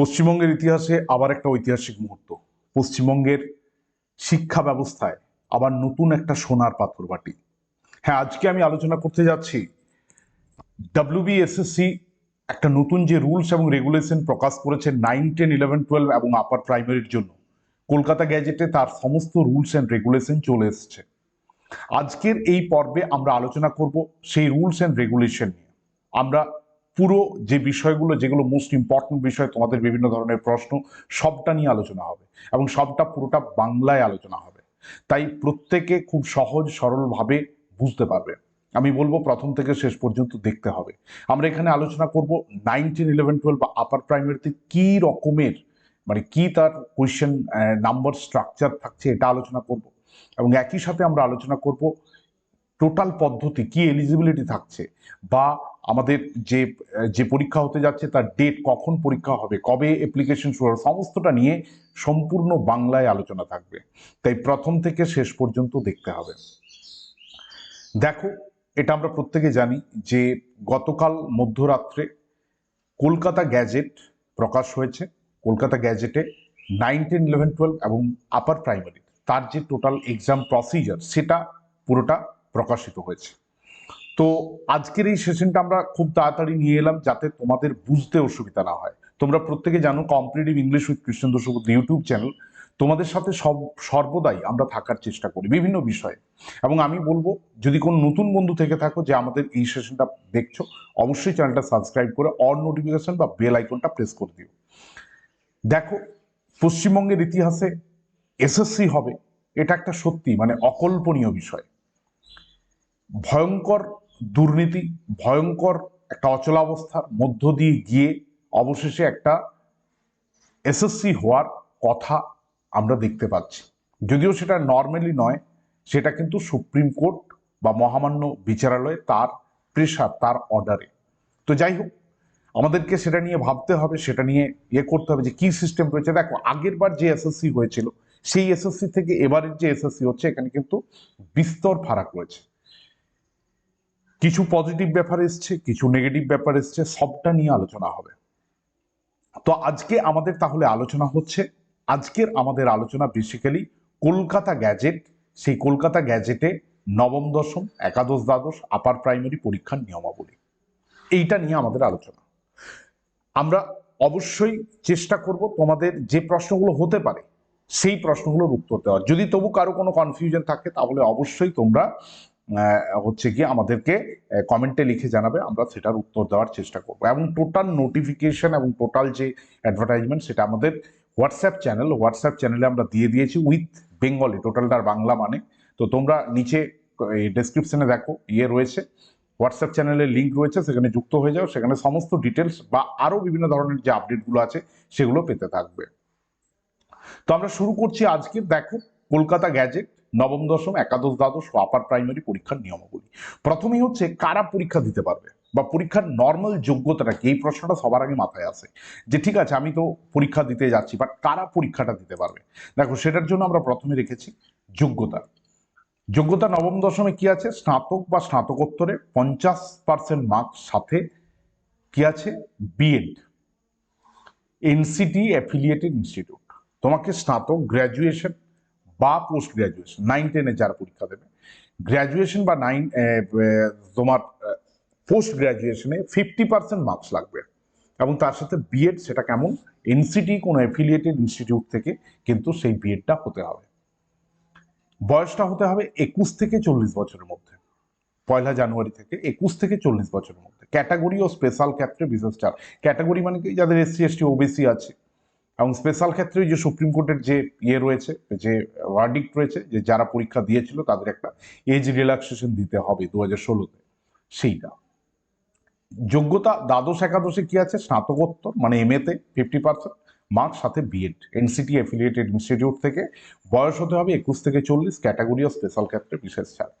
পশ্চিমবঙ্গের ইতিহাসে আবার একটা ঐতিহাসিক মুহূর্ত। পশ্চিমবঙ্গের শিক্ষা ব্যবস্থায় আবার নতুন একটা সোনার পাথর বাটি। হ্যাঁ আজকে আমি আলোচনা করতে যাচ্ছি ডাব্লিউবিএসএসসি একটা নতুন যে রুলস এবং রেগুলেশন প্রকাশ করেছে নাইন, টেন, ইলেভেন, টুয়েলভ এবং আপার প্রাইমারির জন্য, কলকাতা গ্যাজেটে তার সমস্ত রুলস অ্যান্ড রেগুলেশন চলে এসেছে। আজকের এই পর্বে আমরা আলোচনা করব সেই রুলস অ্যান্ড রেগুলেশন নিয়ে। আমরা পুরো যে বিষয়গুলো, যেগুলো মোস্ট ইম্পর্টেন্ট বিষয়, তোমাদের বিভিন্ন ধরনের প্রশ্ন, সবটা নিয়ে আলোচনা হবে এবং সবটা পুরোটা বাংলায় আলোচনা হবে। তাই প্রত্যেকে খুব সহজ, সরলভাবে বুঝতে পারবে। আমি বলব প্রথম থেকে শেষ পর্যন্ত দেখতে হবে। আমরা এখানে আলোচনা করব নাইনটিন ইলেভেন টুয়েলভ বা আপার প্রাইমারিতে কি রকমের মানে কি তার কোয়েশ্চেন নাম্বার স্ট্রাকচার থাকছে এটা আলোচনা করব। এবং একই সাথে আমরা আলোচনা করব টোটাল পদ্ধতি, কি এলিজিবিলিটি থাকছে বা আমাদের যে যে পরীক্ষা হতে যাচ্ছে তার ডেট কখন পরীক্ষা হবে, কবে অ্যাপ্লিকেশন শুরু হবে, সমস্তটা নিয়ে সম্পূর্ণ বাংলায় আলোচনা থাকবে। তাই প্রথম থেকে শেষ পর্যন্ত দেখতে হবে। দেখো, এটা আমরা প্রত্যেকে জানি যে গতকাল মধ্যরাত্রে কলকাতা গ্যাজেট প্রকাশ হয়েছে। কলকাতা গ্যাজেটে নাইনটিন ইলেভেন টুয়েলভ এবং আপার প্রাইমারি তার যে টোটাল এক্সাম প্রসিজার সেটা পুরোটা প্রকাশিত হয়েছে। তো আজকের এই সেশনটা আমরা খুব তাড়াতাড়ি নিয়ে এলাম যাতে তোমাদের বুঝতে অসুবিধা না হয়। তোমরা প্রত্যেকে জানো competitive English with Krishnendra Subodh YouTube channel তোমাদের সাথে সব, সর্বদাই আমরা থাকার চেষ্টা করি বিভিন্ন বিষয়ে। এবং আমি বলব, যদি কোনো নতুন বন্ধু থেকে থাকো যে আমাদের এই সেশনটা দেখছ, অবশ্যই চ্যানেলটা সাবস্ক্রাইব করে অল নোটিফিকেশন বা বেল আইকনটা প্রেস করে দিও। দেখো, পশ্চিমবঙ্গের ইতিহাসে এসএসসি হবে, এটা একটা সত্যি মানে অকল্পনীয় বিষয়। ভয়ঙ্কর দুর্নীতি, ভয়ঙ্কর একটা অচলাবস্থার মধ্য দিয়ে গিয়ে অবশেষে একটা এসএসসি হওয়ার কথা আমরা দেখতে পাচ্ছি। যদিও সেটা নর্মালি নয়, সেটা কিন্তু সুপ্রিম কোর্ট বা মহামান্য বিচারালয়ে তার প্রেশার তার অর্ডারে তো যাই হোক, আমাদেরকে সেটা নিয়ে ভাবতে হবে, সেটা নিয়ে ইয়ে করতে হবে যে কি সিস্টেম রয়েছে। দেখো, আগের বার যে এসএসসি হয়েছিল, সেই এসএসসি থেকে এবারের যে এসএসসি হচ্ছে, এখানে কিন্তু বিস্তর ফারাক রয়েছে। কিছু পজিটিভ ব্যাপার এসছে, কিছু নেগেটিভ ব্যাপার এসছে, সবটা নিয়ে আলোচনা হবে। তো আজকে আমাদের তাহলে আলোচনা হচ্ছে, আজকের আমাদের আলোচনা বেসিক্যালি কলকাতা গ্যাজেট সেই কলকাতা গ্যাজেটে নবম, দশম, একাদশ, দ্বাদশ আপার প্রাইমারি পরীক্ষার নিয়মাবলী। এইটা নিয়ে আমাদের আলোচনা। আমরা অবশ্যই চেষ্টা করব তোমাদের যে প্রশ্নগুলো হতে পারে, সেই প্রশ্নগুলোর উত্তর দেওয়ার। যদি তবু কারও কোনো কনফিউশন থাকে, তাহলে অবশ্যই তোমরা হচ্ছে গিয়ে আমাদেরকে কমেন্টে লিখে জানাবে, আমরা সেটার উত্তর দেওয়ার চেষ্টা করব। এবং টোটাল নোটিফিকেশন এবং টোটাল যে অ্যাডভার্টাইজমেন্ট সেটা আমাদের হোয়াটসঅ্যাপ চ্যানেল হোয়াটসঅ্যাপ চ্যানেলে আমরা দিয়ে দিয়েছি উইথ বেঙ্গলি টোটালটার বাংলা মানে। তো তোমরা নিচে ডেসক্রিপশনে দেখো ইয়ে রয়েছে। হোয়াটসঅ্যাপ চ্যানেলের লিঙ্ক রয়েছে, সেখানে যুক্ত হয়ে যাও। সেখানে সমস্ত ডিটেলস বা আরও বিভিন্ন ধরনের যে আপডেটগুলো আছে, সেগুলো পেতে থাকবে। তো আমরা শুরু করছি আজকে। দেখো কলকাতা গ্যাজেট নবম, দশম, একাদশ, দ্বাদশ ও আপার প্রাইমারি পরীক্ষার নিয়মাবলী। প্রথমেই হচ্ছে কারা পরীক্ষা দিতে পারবে? বা পরীক্ষার নর্মাল যোগ্যতাটা কি? এই প্রশ্নটা সবার আগে মাথায় আসে। যে ঠিক আছে, আমি তো পরীক্ষা দিতে যাচ্ছি বাট কারা পরীক্ষাটা দিতে পারবে? দেখো, সেটার জন্য আমরা প্রথমে রেখেছি যোগ্যতা। যোগ্যতা নবম, দশমে কি আছে? স্নাতক বা স্নাতকোত্তরে পঞ্চাশ পার্সেন্ট মার্কস সাথে কি আছে? বিএড এনসিটি অ্যাফিলিয়েটেড ইনস্টিটিউট তোমাকে স্নাতক গ্র্যাজুয়েশন বা পোস্ট গ্র্যাজুয়েশন নাইন টেনে যারা পরীক্ষা দেবে গ্র্যাজুয়েশন বা নাইন তোমার পোস্ট গ্র্যাজুয়েশনে ফিফটি পার্সেন্ট মার্কস লাগবে। এবং তার সাথে বিএড সেটা কেমন? এনসিটি কোনো অ্যাফিলিয়েটেড ইনস্টিটিউট থেকে কিন্তু সেই বিএডটা হতে হবে। বয়সটা হতে হবে একুশ থেকে চল্লিশ বছরের মধ্যে। পয়লা জানুয়ারি থেকে একুশ থেকে চল্লিশ বছরের মধ্যে। ক্যাটাগরি ও স্পেশাল ক্ষেত্রে বিশেষ চার। ক্যাটাগরি মানে কি? যাদের এসসি এসটি ওবিসি আছে। এবং স্পেশাল ক্ষেত্রে যে সুপ্রিম কোর্টের যে ইয়ে রয়েছে, যে ওয়ার্ডিক্ট রয়েছে, যে যারা পরীক্ষা দিয়েছিল তাদের একটা এজ রিল্যাক্সেশন দিতে হবে দু হাজার ষোলোতে। সেইটা। যোগ্যতা দ্বাদশ একাদশে কি আছে? স্নাতকোত্তর মানে এম এতে ফিফটি পার্সেন্ট মার্কস সাথে বিএড এনসিটি অ্যাফিলিয়েটেড ইনস্টিটিউট থেকে। বয়স হতে হবে একুশ থেকে চল্লিশ ক্যাটাগরি ও স্পেশাল ক্ষেত্রে বিশেষ ছাড়।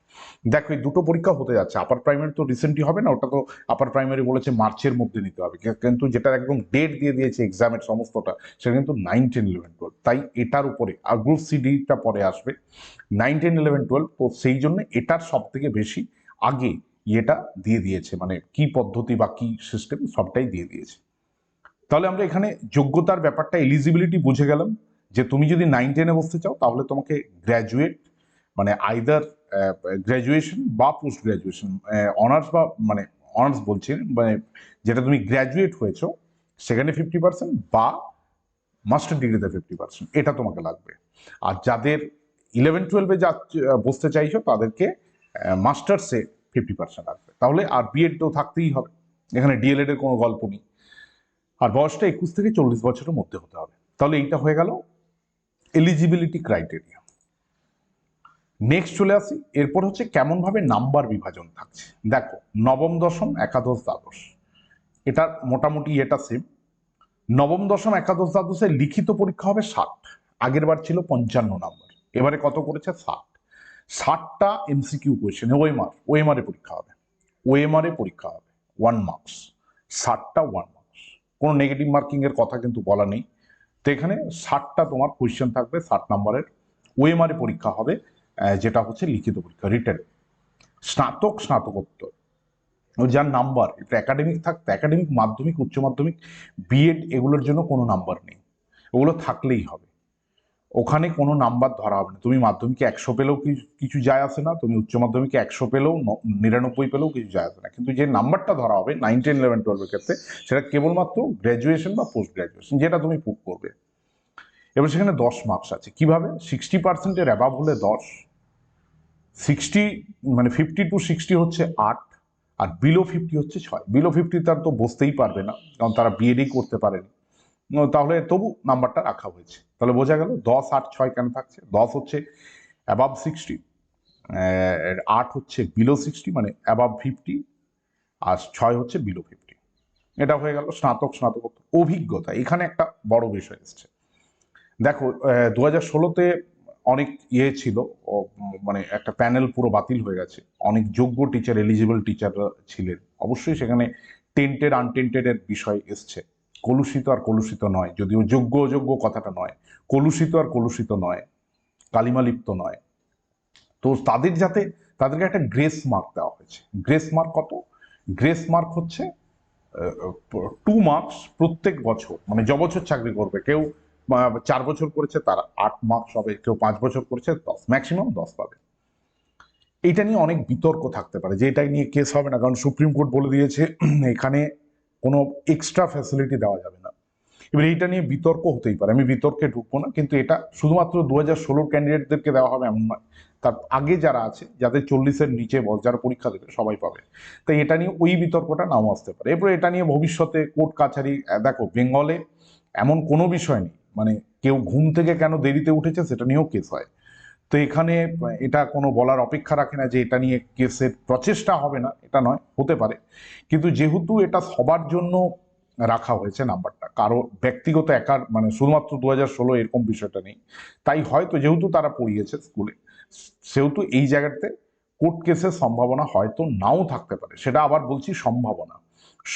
দেখো, এই দুটো পরীক্ষা হতে যাচ্ছে। আপার প্রাইমারি তো রিসেন্টলি হবে না, ওটা তো আপার প্রাইমারি বলেছে মার্চের মধ্যে নিতে হবে। কিন্তু যেটা একদম ডেট দিয়ে দিয়েছে এক্সামের সমস্তটা, সেটা কিন্তু নাইন টেন ইলেভেন টুয়েলভ তাই এটার উপরে, আর গ্রুপ সি ডিটা পরে আসবে। নাইন টেন ইলেভেন টুয়েলভ তো সেই জন্য এটার সব থেকে বেশি আগে ইয়েটা দিয়ে দিয়েছে। মানে কি পদ্ধতি বা কি সিস্টেম সবটাই দিয়ে দিয়েছে। তাহলে আমরা এখানে যোগ্যতার ব্যাপারটা এলিজিবিলিটি বুঝে গেলাম যে তুমি যদি নাইন টেনে বসতে চাও, তাহলে তোমাকে গ্র্যাজুয়েট মানে আইদার গ্র্যাজুয়েশন বা পোস্ট গ্র্যাজুয়েশন অনার্স বা মানে অনার্স বলছি মানে যেটা তুমি গ্র্যাজুয়েট হয়েছো, সেখানে ফিফটি পার্সেন্ট বা মাস্টার ডিগ্রিতে ফিফটি পার্সেন্ট এটা তোমাকে লাগবে। আর যাদের ইলেভেন টুয়েলভে যা বসতে চাইছো, তাদেরকে মাস্টার্সে ফিফটি পার্সেন্ট লাগবে। তাহলে আর বিএড তো থাকতেই হবে, এখানে ডিএলএড এর কোনো গল্প নেই। আর বয়সটা একুশ থেকে চল্লিশ বছরের মধ্যে হতে হবে। তাহলে এইটা হয়ে গেল এলিজিবিলিটি ক্রাইটেরিয়া নেক্সট চলে আসি, এরপর হচ্ছে কেমনভাবে নাম্বার বিভাজন থাকছে। দেখো, নবম, দশম, একাদশ, দ্বাদশ। এটা মোটামুটি এটা সেম নবম, দশম, একাদশ, দ্বাদশে লিখিত পরীক্ষা হবে ষাট। আগের বার ছিল পঞ্চান্ন নাম্বার এবারে কত করেছে? ষাট। ষাটটা এমসিকিউ কোয়েশ্চেন ওএমআর ওএমআরে পরীক্ষা হবে। ওএমআরে পরীক্ষা হবে। ওয়ান মার্কস ষাটটা ওয়ান মার্কস কোনো নেগেটিভ মার্কিংয়ের কথা কিন্তু বলা নেই। তো এখানে ষাটটা তোমার কোয়েশ্চেন থাকবে, ষাট নম্বরের ওএমআরে পরীক্ষা হবে যেটা হচ্ছে লিখিত পরীক্ষা রিটেন স্নাতক স্নাতকোত্তর। যার নাম্বার এটা একাডেমিক থাকতে একাডেমিক মাধ্যমিক, উচ্চ মাধ্যমিক বিএড এগুলোর জন্য কোনো নাম্বার নেই। ওগুলো থাকলেই হবে। ওখানে কোনো নাম্বার ধরা হবে না। তুমি মাধ্যমিকে একশো পেলেও কিছু যায় আসে না? তুমি উচ্চ মাধ্যমিকে একশো পেলেও নিরানব্বই পেলেও কিছু যায় আসে না। কিন্তু যে নাম্বারটা ধরা হবে নাইন টেন ইলেভেন টুয়েলভের ক্ষেত্রে, সেটা কেবলমাত্র গ্র্যাজুয়েশন বা পোস্ট গ্র্যাজুয়েশন যেটা তুমি প্রুভ করবে। এবার সেখানে দশ মার্কস আছে। কীভাবে? সিক্সটি পার্সেন্টের অ্যাবাভ হলে দশ সিক্সটি মানে ফিফটি টু সিক্সটি হচ্ছে আট, আর বিলো ফিফটি হচ্ছে ছয়। বিলো ফিফটি তার তো বসতেই পারবে না, কারণ তারা বিএডই করতে পারেনি। তাহলে তবু নাম্বারটা রাখা হয়েছে। তাহলে বোঝা গেল দশ, আট, ছয় কেন থাকছে? দশ হচ্ছে অ্যাবাভ সিক্সটি আট হচ্ছে বিলো সিক্সটি মানে অ্যাবাভ ফিফটি আর ছয় হচ্ছে বিলো ফিফটি এটা হয়ে গেল স্নাতক, স্নাতকোত্তর। অভিজ্ঞতা, এখানে একটা বড় বিষয় এসছে। দেখো দু হাজার ষোলোতে অনেক ইয়ে ছিল মানে একটা প্যানেল পুরো বাতিল হয়ে গেছে। অনেক যোগ্য টিচার এলিজিবল টিচাররা ছিলেন। অবশ্যই সেখানে টেন্টেড আনটেন্টেড এর বিষয় এসছে। কলুষিত আর কলুষিত নয়, যদিও যোগ্য অযোগ্য কথাটা নয়, কলুষিত আর কলুষিত নয়, কালিমালিপ্ত নয়। তো তাদের যাতে, তাদেরকে একটা গ্রেস মার্ক দেওয়া হয়েছে। গ্রেস মার্ক কত? গ্রেস মার্ক হচ্ছে টু মার্কস প্রত্যেক বছর মানে য বছর চাকরি করবে, কেউ চার বছর করেছে, তার আট মার্কস হবে, কেউ পাঁচ বছর করেছে, দশ ম্যাক্সিমাম দশ পাবে। এটা নিয়ে অনেক বিতর্ক থাকতে পারে, যে এটা নিয়ে কেস হবে না, কারণ সুপ্রিম কোর্ট বলে দিয়েছে, এখানে কোনো এক্সট্রা ফ্যাসিলিটি দেওয়া যাবে না। এবার এইটা নিয়ে বিতর্ক হতেই পারে। আমি বিতর্কে ঢুকবো না, কিন্তু এটা শুধুমাত্র দু হাজার ষোলোর ক্যান্ডিডেটদেরকে দেওয়া হবে এমন নয়। তার আগে যারা আছে, যাদের চল্লিশের নিচে বস, যারা পরীক্ষা দেবে, সবাই পাবে। তাই এটা নিয়ে ওই বিতর্কটা নাও আসতে পারে। এরপরে এটা নিয়ে ভবিষ্যতে কোর্ট কাছারি দেখো, বেঙ্গলে এমন কোনো বিষয় নেই। মানে কেউ ঘুম থেকে কেন দেরিতে উঠেছে, সেটা নিয়েও কেস হয়। তো এখানে এটা কোনো বলার অপেক্ষা রাখে না যে এটা নিয়ে কেসের প্রচেষ্টা হবে না, এটা নয়, হতে পারে। কিন্তু যেহেতু এটা সবার জন্য রাখা হয়েছে নাম্বারটা, কারও ব্যক্তিগত একার মানে শুধুমাত্র দু হাজার ষোলো এরকম বিষয়টা নেই, তাই হয়তো যেহেতু তারা পড়িয়েছে স্কুলে, সেহেতু এই জায়গাতে কোর্ট কেসের সম্ভাবনা হয়তো নাও থাকতে পারে। সেটা আবার বলছি সম্ভাবনা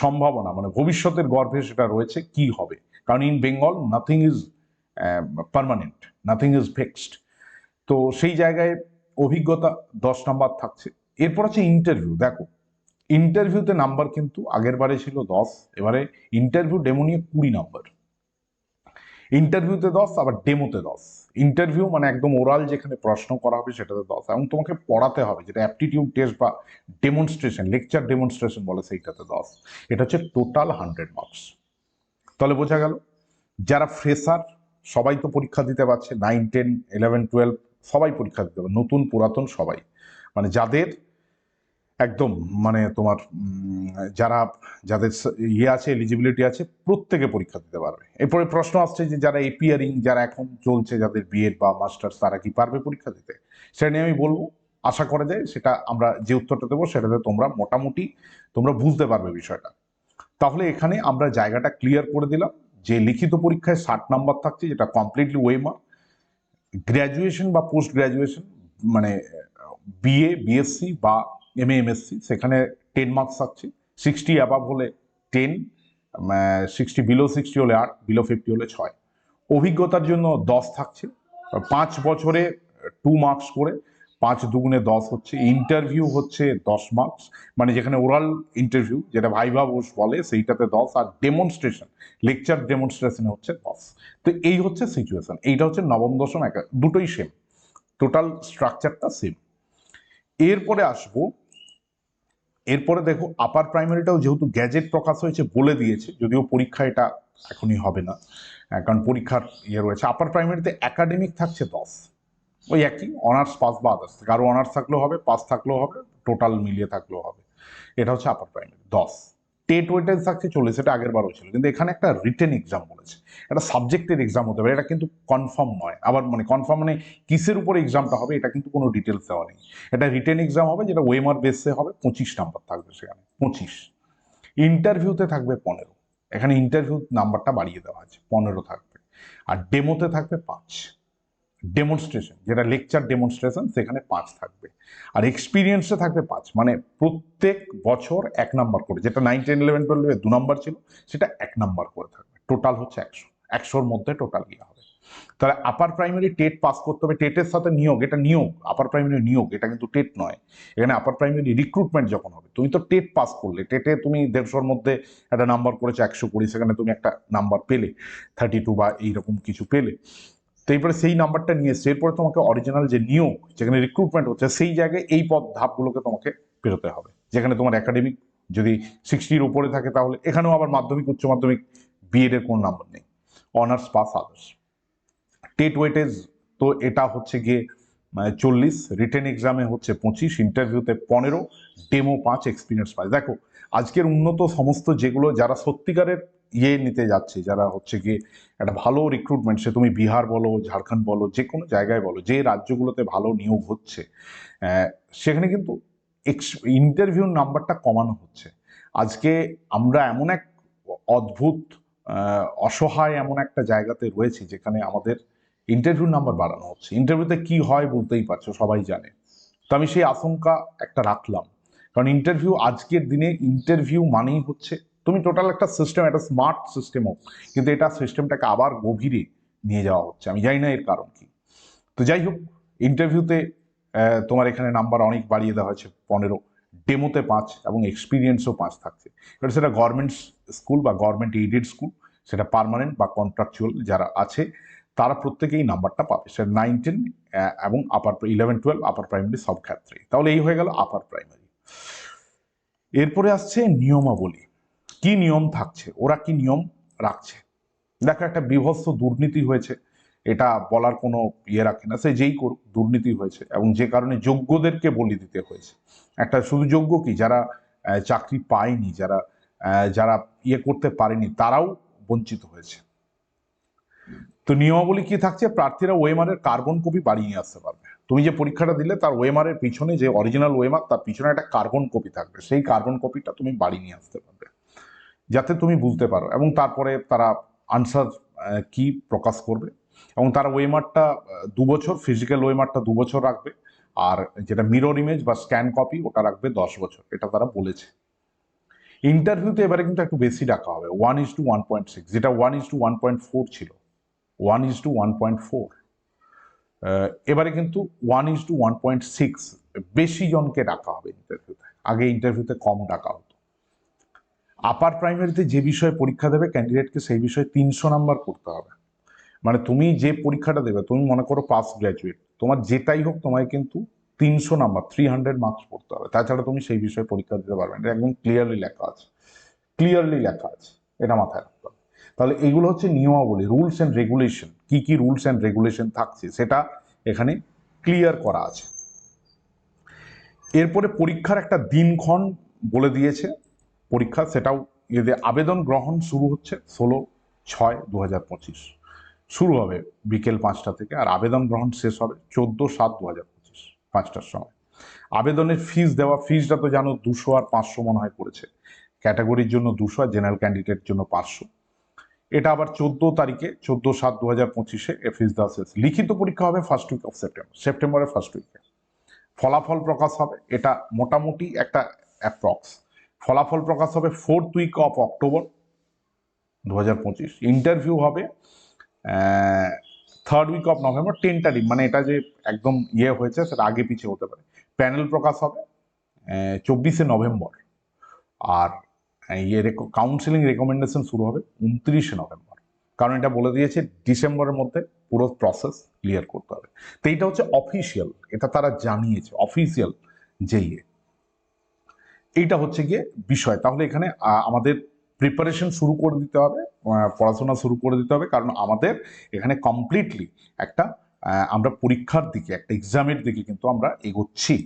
সম্ভাবনা মানে ভবিষ্যতের গর্ভে সেটা রয়েছে, কি হবে? কারণ in Bengal nothing is permanent nothing is fixed তো সেই জায়গায় অভিজ্ঞতা দশ নাম্বার থাকছে। এরপর আছে ইন্টারভিউ দেখো ইন্টারভিউতে নাম্বার কিন্তু আগের বারে ছিল দশ, এবারে ইন্টারভিউ ডেমো নিয়ে কুড়ি নাম্বার ইন্টারভিউতে দশ, আবার ডেমোতে দশ। ইন্টারভিউ মানে একদম ওরাল যেখানে প্রশ্ন করা হবে সেটাতে দশ। এবং তোমাকে পড়াতে হবে, যেটা অ্যাপটিটিউড টেস্ট বা ডেমনস্ট্রেশন লেকচার ডেমনস্ট্রেশন বলে সেইটাতে দশ। এটা হচ্ছে টোটাল হান্ড্রেড মার্কস তাহলে বোঝা গেল, যারা ফ্রেশার সবাই তো পরীক্ষা দিতে পারছে নাইন টেন ইলেভেন টুয়েলভ সবাই পরীক্ষা দিতে পারে নতুন, পুরাতন সবাই। মানে যাদের একদম মানে তোমার যারা, যাদের ইয়ে আছে এলিজিবিলিটি আছে, প্রত্যেকে পরীক্ষা দিতে পারবে। এরপরে প্রশ্ন আসছে যে যারা এপিয়ারিং যারা এখন চলছে, যাদের বিএড বা মাস্টার্স তারা কি পারবে পরীক্ষা দিতে? সেটা নিয়ে আমি বলব, আশা করা যায়, সেটা আমরা যে উত্তরটা দেবো, সেটাতে তোমরা মোটামুটি, তোমরা বুঝতে পারবে বিষয়টা। তাহলে এখানে আমরা জায়গাটা ক্লিয়ার করে দিলাম, যে লিখিত পরীক্ষায় ষাট নাম্বার থাকছে, যেটা কমপ্লিটলি ওয়েমার গ্র্যাজুয়েশন বা পোস্ট গ্র্যাজুয়েশন মানে বিএ বিএসসি বা এম এমএসসি সেখানে টেন মার্কস থাকছে সিক্সটি অ্যাবাভ হলে টেন সিক্সটি বিলো সিক্সটি হলে আট বিলো ফিফটি হলে ছয়। অভিজ্ঞতার জন্য দশ থাকছে। পাঁচ বছরে টু মার্কস করে পাঁচ দুগুণে দশ হচ্ছে ইন্টারভিউ হচ্ছে দশ মার্কস মানে যেখানে ওরাল ইন্টারভিউ যেটা ভাইভা বোস বলে, সেইটাতে দশ আর ডেমনস্ট্রেশন লেকচার ডেমনস্ট্রেশনে হচ্ছে দশ। তো এই হচ্ছে সিচুয়েশন এইটা হচ্ছে নবম, দশম, একা, দুটোই সেম টোটাল স্ট্রাকচারটা সেম এরপরে আসব, এরপরে দেখো আপার প্রাইমারিটাও যেহেতু গ্যাজেট প্রকাশ হয়েছে বলে দিয়েছে, যদিও পরীক্ষা এটা এখনই হবে না কারণ পরীক্ষার ইয়ে রয়েছে আপার প্রাইমারিতে একাডেমিক থাকছে দশ। ওই একই অনার্স পাস বা আদার্স আরও অনার্স থাকলেও হবে পাস থাকলেও হবে টোটাল মিলিয়ে থাকলেও হবে। এটা হচ্ছে আপার প্রাইমারি দশ। টেট ওয়েটেজ থাকছে চল্লিশ, এটা আগের বারও ছিল। কিন্তু এখানে একটা রিটেন এক্সাম বলেছে। একটা সাবজেক্টের এক্সাম হতে পারে, এটা কিন্তু কনফার্ম নয়। আবার মানে কনফার্ম মানে কিসের উপর এক্সামটা হবে, এটা কিন্তু কোনো ডিটেলস দেওয়া নেই। এটা রিটেন এক্সাম হবে, যেটা ওয়েমার বেসে হবে, পঁচিশ নাম্বার থাকবে সেখানে, পঁচিশ। ইন্টারভিউতে থাকবে পনেরো। এখানে ইন্টারভিউ নাম্বারটা বাড়িয়ে দেওয়া আছে, পনেরো থাকবে। আর ডেমোতে থাকবে পাঁচ। ডেমনস্ট্রেশন যেটা লেকচার ডেমনস্ট্রেশন সেখানে পাঁচ থাকবে। আর এক্সপিরিয়েন্সে থাকবে পাঁচ। মানে প্রত্যেক বছর এক নাম্বার করে। যেটা নাইন টেন ইলেভেন টুয়েলভে দু নাম্বার ছিল, সেটা এক নাম্বার করে থাকবে। টোটাল হচ্ছে একশো। একশোর মধ্যে টোটাল ইয়ে হবে। তাহলে আপার প্রাইমারি টেট পাস করতে হবে। টেটের সাথে নিয়োগ, এটা নিয়োগ। আপার প্রাইমারি নিয়োগ, এটা কিন্তু টেট নয়। এখানে আপার প্রাইমারি রিক্রুটমেন্ট যখন হবে, তুমি তো টেট পাস করলে। টেটে তুমি দেড়শোর মধ্যে একটা নাম্বার করেছ, একশো কুড়ি, সেখানে তুমি একটা নাম্বার পেলে। থার্টি টু বা এইরকম কিছু পেলে। তো এরপরে সেই নাম্বারটা নিয়ে এসছে। এরপরে তোমাকে অরিজিনাল যে নিয়োগ, যেখানে রিক্রুটমেন্ট হচ্ছে, সেই জায়গায় এই পদ ধাপগুলোকে তোমাকে পেরোতে হবে। যেখানে তোমার একাডেমিক যদি সিক্সটির উপরে থাকে, তাহলে এখানেও আবার মাধ্যমিক, উচ্চ মাধ্যমিক বিএড এর কোনো নাম্বার নেই। Honours pass others TET weightage তো এটা হচ্ছে গিয়ে চল্লিশ রিটেন এক্সামে হচ্ছে পঁচিশ ইন্টারভিউতে পনেরো ডেমো পাঁচ এক্সপিরিয়েন্স পাঁচ। দেখো, আজকের উন্নত সমস্ত যেগুলো, যারা সত্যিকারের ইয়ে নিতে যাচ্ছে, যারা হচ্ছে গিয়ে একটা ভালো রিক্রুটমেন্ট সে তুমি বিহার বলো, ঝাড়খণ্ড বলো, যে কোনো জায়গায় বলো, যে রাজ্যগুলোতে ভালো নিয়োগ হচ্ছে সেখানে কিন্তু এক্স ইন্টারভিউ নাম্বারটা কমানো হচ্ছে। আজকে আমরা এমন এক অদ্ভুত অসহায় এমন একটা জায়গাতে রয়েছি, যেখানে আমাদের ইন্টারভিউ নাম্বার বাড়ানো হচ্ছে। ইন্টারভিউতে কি হয় বলতেই পারছ, সবাই জানে। তো আমি সেই আশঙ্কা একটা রাখলাম। কারণ ইন্টারভিউ আজকের দিনে ইন্টারভিউ মানেই হচ্ছে তুমি টোটাল একটা সিস্টেম একটা স্মার্ট সিস্টেমও কিন্তু এটা সিস্টেমটাকে আবার গভীরে নিয়ে যাওয়া হচ্ছে। আমি জানি না এর কারণ কি। তো যাই হোক ইন্টারভিউতে তোমার এখানে নাম্বার অনেক বাড়িয়ে দেওয়া হয়েছে। পনেরো ডেমোতে পাঁচ এবং এক্সপিরিয়েন্সও পাঁচ থাকছে। এবার সেটা গভর্নমেন্ট স্কুল বা গভর্নমেন্ট এইডেড স্কুল সেটা পার্মানেন্ট বা কন্ট্রাকচুয়াল যারা আছে, তারা প্রত্যেকেই নাম্বারটা পাবে। সেটা নাইন টেন এবং upper eleven twelve upper primary সব ক্ষেত্রে তাহলে এই হয়ে গেল আপার প্রাইমারি এরপরে আসছে নিয়মাবলী। কি নিয়ম থাকছে? ওরা কি নিয়ম রাখছে? দেখো, একটা বিভৎস দুর্নীতি হয়েছে। এটা বলার কোনো ইয়ে রাখে না। সে যেই করুক, দুর্নীতি হয়েছে এবং যে কারণে যোগ্যদেরকে বলি দিতে হয়েছে। একটা শুধু যোগ্য কি? যারা চাকরি পায়নি, যারা যারা ইয়ে করতে পারেনি, তারাও বঞ্চিত হয়েছে। তো নিয়মাবলী কি থাকছে? প্রার্থীরা ওয়েমারের কার্বন কপি বাড়িয়ে নিয়ে আসতে পারবে। তুমি যে পরীক্ষাটা দিলে, তার ওয়েমারের পিছনে যে অরিজিনাল ওয়েমার, তার পিছনে একটা কার্বন কপি থাকবে। সেই কার্বন কপিটা তুমি বাড়ি নিয়ে আসতে পারবে। যাতে তুমি বুঝতে পারো। এবং তারপরে তারা আনসার কি প্রকাশ করবে। এবং তারা ওয়েমারটা দু বছর ফিজিক্যাল ওয়েমারটা দু বছর রাখবে। আর যেটা মিরর ইমেজ বা স্ক্যান কপি ওটা রাখবে দশ বছর। এটা তারা বলেছে। ইন্টারভিউতে এবারে কিন্তু একটু বেশি রাখা হবে। One is to one point six যেটা one is to one point four ছিল। One is to one point four এবারে কিন্তু one is to one point six বেশি জনকে ডাকা হবে ইন্টারভিউতে আগে ইন্টারভিউতে কম ডাকা হতো। আপার প্রাইমারিতে যে বিষয়ে পরীক্ষা দেবে ক্যান্ডিডেটকে সেই বিষয়ে তিনশো নাম্বার করতে হবে। মানে তুমি যে পরীক্ষাটা দেবে, তুমি মনে করো পাস গ্র্যাজুয়েট তোমার যেটাই হোক তোমায় কিন্তু তিনশো নাম্বার থ্রি হান্ড্রেড মার্কস পড়তে হবে। তাছাড়া তুমি সেই বিষয়ে পরীক্ষা দিতে পারবে না। একদম ক্লিয়ারলি লেখা আছে। ক্লিয়ারলি লেখা আছে। এটা মাথায় রাখতে হবে। তাহলে এগুলো হচ্ছে নিয়মাবলী রুলস অ্যান্ড রেগুলেশন কি কি রুলস অ্যান্ড রেগুলেশন থাকছে সেটা এখানে ক্লিয়ার করা আছে। এরপরে পরীক্ষার একটা দিনক্ষণ বলে দিয়েছে। পরীক্ষা, সেটাও এতে আবেদন গ্রহণ শুরু হচ্ছে ষোলো ছয় দু শুরু হবে বিকেল পাঁচটা থেকে আর আবেদন গ্রহণ শেষ হবে চোদ্দ সাত দু হাজার পঁচিশ পাঁচটার সময়। আবেদনের ফিস দেওয়া ফিসটা তো জানো দুশো আর পাঁচশো মনে হয় করেছে ক্যাটাগরির জন্য দুশো আর জেনারেল ক্যান্ডিডেট জন্য পাঁচশো। এটা আবার চোদ্দ তারিখে, চোদ্দ সাত দু হাজার পঁচিশে এ ফিস দেওয়া শেষ। লিখিত পরীক্ষা হবে ফার্স্ট উইক অফ সেপ্টেম্বর সেপ্টেম্বরের ফার্স্ট উইকে ফলাফল প্রকাশ হবে, এটা মোটামুটি একটা অ্যাপ্রক্স ফলাফল প্রকাশ হবে ফোর্থ উইক অফ অক্টোবর দু হাজার পঁচিশ। ইন্টারভিউ হবে third week of November tentative মানে এটা যে একদম ইয়ে হয়েছে, সেটা আগে পিছিয়ে হতে পারে। প্যানেল প্রকাশ হবে চব্বিশে নভেম্বর আর ইয়ে কাউন্সিলিং রেকমেন্ডেশন শুরু হবে উনত্রিশে নভেম্বর কারণ এটা বলে দিয়েছে ডিসেম্বরের মধ্যে পুরো প্রসেস ক্লিয়ার করতে হবে। তো এইটা হচ্ছে অফিসিয়াল এটা তারা জানিয়েছে অফিসিয়াল যে ইয়ে। এইটা হচ্ছে গিয়ে বিষয়। তাহলে এখানে আমাদের প্রিপারেশন শুরু করে দিতে হবে পড়াশোনা শুরু করে দিতে হবে, কারণ আমাদের এখানে কমপ্লিটলি একটা আমরা পরীক্ষার দিকে, একটা এক্সামের দিকে কিন্তু আমরা এগোচ্ছি।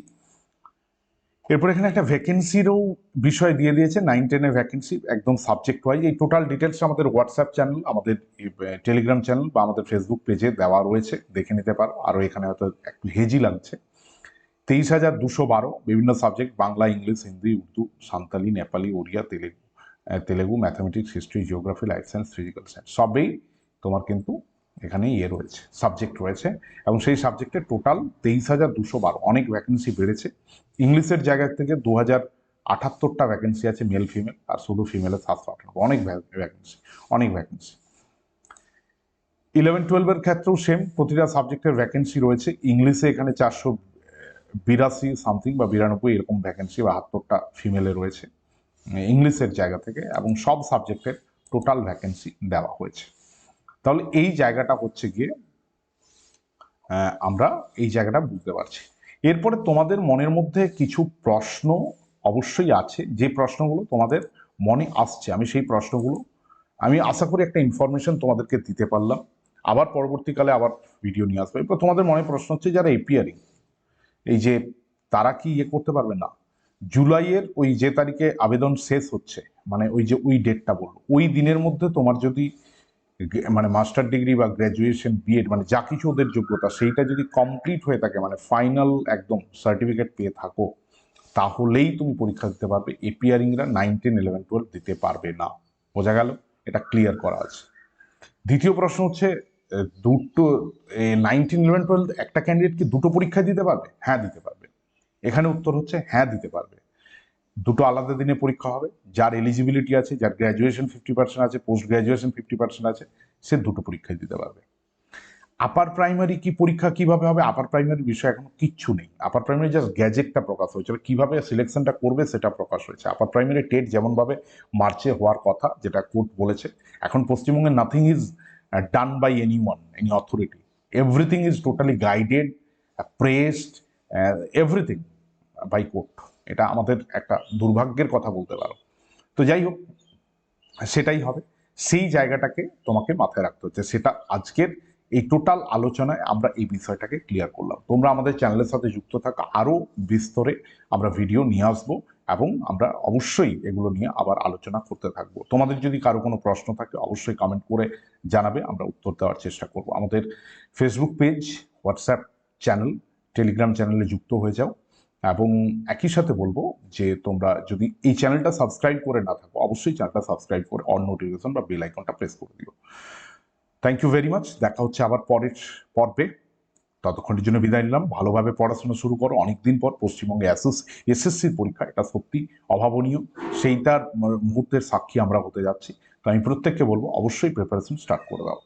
এরপর এখানে একটা ভ্যাকেন্সিরও বিষয় দিয়ে দিয়েছে নাইন টেনের ভ্যাকেন্সি একদম সাবজেক্ট ওয়াইজ এই টোটাল ডিটেলস আমাদের হোয়াটসঅ্যাপ চ্যানেল আমাদের টেলিগ্রাম চ্যানেল বা আমাদের ফেসবুক পেজে দেওয়া রয়েছে, দেখে নিতে পারো। আরও এখানে হয়তো একটু হেজি লাগছে। তেইশ হাজার দুশো বারো বিভিন্ন subject Bangla, English, Hindi, Urdu Santali Nepali, Odia, Telugu Telugu mathematics history geography life science physical science সবেই তোমার কিন্তু এখানে ইয়ে রয়েছে সাবজেক্ট রয়েছে এবং সেই সাবজেক্টে টোটাল তেইশ হাজার দুশো বারো, অনেক ভ্যাকেন্সি বেড়েছে। ইংলিশের জায়গা থেকে দু হাজার আটাত্তরটা ভ্যাকেন্সি আছে মেল ফিমেল আর শুধু ফিমেলের সাতশো আঠারো, অনেক ভ্যাকেন্সি অনেক ভ্যাকেন্সি ইলেভেন টুয়েলভের ক্ষেত্রেও সেম প্রতিটা সাবজেক্টের ভ্যাকেন্সি রয়েছে, ইংলিশে এখানে চারশো বিরাশি সামথিং বা বিরানব্বই এরকম ভ্যাকেন্সি বাহাত্তরটা ফিমেলে রয়েছে, ইংলিশের জায়গা থেকে এবং সব সাবজেক্টের টোটাল ভ্যাকেন্সি দেওয়া হয়েছে। তাহলে এই জায়গাটা হচ্ছে গিয়ে আমরা এই জায়গাটা বুঝতে পারছি। এরপরে তোমাদের মনের মধ্যে কিছু প্রশ্ন অবশ্যই আছে, যে প্রশ্নগুলো তোমাদের মনে আসছে, আমি সেই প্রশ্নগুলো, আমি আশা করি একটা ইনফরমেশন তোমাদেরকে দিতে পারলাম। আবার পরবর্তীকালে আবার ভিডিও নিয়ে আসব। এরপর তোমাদের মনে প্রশ্ন হচ্ছে, যারা এপিয়ারিং এই যে তারা কি ইয়ে করতে পারবে না? জুলাইয়ের ওই যে তারিখে আবেদন শেষ হচ্ছে মানে ওই যে ওই ডেটটা বলল, ওই দিনের মধ্যে তোমার যদি মানে মাস্টার ডিগ্রি বা গ্র্যাজুয়েশন বিএড মানে যা কিছু ওদের যোগ্যতা, সেইটা যদি কমপ্লিট হয়ে থাকে মানে ফাইনাল একদম সার্টিফিকেট পেয়ে থাকো, তাহলেই তুমি পরীক্ষা দিতে পারবে। এপিয়ারিংরা নাইন টেন ইলেভেন টুয়েলভ দিতে পারবে না। বোঝা গেল? এটা ক্লিয়ার করা আছে। দ্বিতীয় প্রশ্ন হচ্ছে দুটো নাইনটিন ইলেভেন টুয়েলভ একটা ক্যান্ডিডেট কি দুটো পরীক্ষা দিতে পারবে? হ্যাঁ দিতে পারবে। এখানে উত্তর হচ্ছে হ্যাঁ দিতে পারবে। দুটো আলাদা দিনে পরীক্ষা হবে। যার এলিজিবিলিটি আছে, যার গ্র্যাজুয়েশন ফিফটি পার্সেন্ট আছে পোস্ট গ্র্যাজুয়েশন ফিফটি পার্সেন্ট আছে, সে দুটো পরীক্ষায় দিতে পারবে। আপার প্রাইমারি কি পরীক্ষা কীভাবে হবে? আপার প্রাইমারি বিষয় এখনও কিচ্ছু নেই। আপার প্রাইমারি জাস্ট গ্যাজেটটা প্রকাশ হয়েছে। কীভাবে সিলেকশনটা করবে সেটা প্রকাশ হয়েছে। আপার প্রাইমারি টেট যেমনভাবে মার্চে হওয়ার কথা, যেটা কোর্ট বলেছে, এখন পশ্চিমবঙ্গে nothing is done by any one any authority everything is totally guided pressed everything by court এটা আমাদের একটা দুর্ভাগ্যের কথা বলতে পারো। তো যাই হোক, সেটাই হবে। সেই জায়গাটাকে তোমাকে মাথায় রাখতে হচ্ছে। সেটা আজকের এই টোটাল আলোচনায় আমরা এই বিষয়টাকে ক্লিয়ার করলাম। তোমরা আমাদের চ্যানেলের সাথে যুক্ত থাকা। আরও বিস্তরে আমরা ভিডিও নিয়ে আসব। এবং আমরা অবশ্যই এগুলো নিয়ে আবার আলোচনা করতে থাকব। তোমাদের যদি কারও কোনো প্রশ্ন থাকে, অবশ্যই কমেন্ট করে জানাবে, আমরা উত্তর দেওয়ার চেষ্টা করব। আমাদের Facebook page WhatsApp channel Telegram চ্যানেলে যুক্ত হয়ে যাও। এবং একই সাথে বলব যে, তোমরা যদি এই চ্যানেলটা সাবস্ক্রাইব করে না থাকো, অবশ্যই চ্যানেলটা সাবস্ক্রাইব করে অন নোটিফিকেশন বা বেল আইকনটা প্রেস করে দিও। থ্যাংক ইউ ভেরি মাচ দেখা হচ্ছে আবার পরের পর্বে। ততক্ষণের জন্য বিদায় নিলাম। ভালোভাবে পড়াশোনা শুরু করো। অনেকদিন পর পশ্চিমবঙ্গে এসএস, এসএসসির পরীক্ষা, এটা সত্যি অভাবনীয়। সেইটার মুহূর্তের সাক্ষী আমরা হতে যাচ্ছি। তো আমি প্রত্যেককে বলব, অবশ্যই প্রিপারেশন স্টার্ট করে দাও।